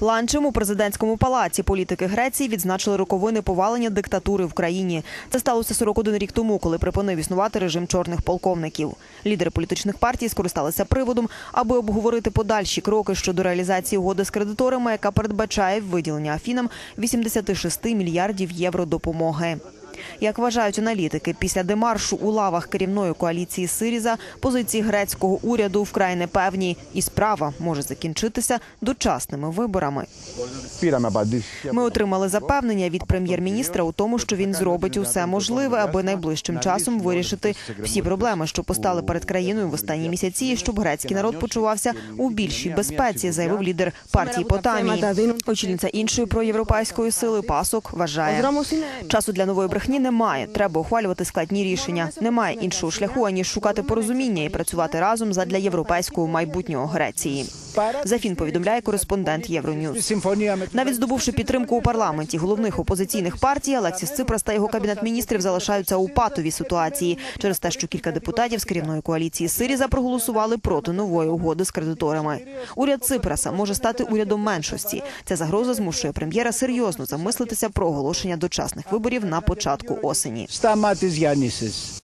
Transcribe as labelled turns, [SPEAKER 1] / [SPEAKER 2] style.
[SPEAKER 1] Ланчем у президентському палаці політики Греції відзначили роковини повалення диктатури в країні. Це сталося 41 рік тому, коли припинив існувати режим чорних полковників. Лідери політичних партій скористалися приводом, аби обговорити подальші кроки щодо реалізації угоди з кредиторами, яка передбачає виділення Афінам 86 мільярдів євро допомоги. Як вважають аналітики, після демаршу у лавах керівної коаліції Сиріза позиції грецького уряду вкрай непевні, і справа може закінчитися дочасними виборами. Ми отримали запевнення від прем'єр-міністра у тому, що він зробить усе можливе, аби найближчим часом вирішити всі проблеми, що постали перед країною в останні місяці, щоб грецький народ почувався у більшій безпеці, заявив лідер партії Потамії. Очільниця іншої проєвропейської сили пасок вважає часу для нової брехні. не немає. Треба ухвалювати складні рішення. Немає іншого шляху аніж шукати порозуміння і працювати разом задля європейського майбутнього Греції. Зафін повідомляє кореспондент Євроньюз. навіть здобувши підтримку у парламенті головних опозиційних партій, Алексіс Ципрас та його кабінет міністрів залишаються у патовій ситуації через те, що кілька депутатів з керівної коаліції Сиріза проголосували проти нової угоди з кредиторами. Уряд Ципраса може стати урядом меншості. Ця загроза змушує прем'єра серйозно замислитися про оголошення дочасних виборів на початку осені.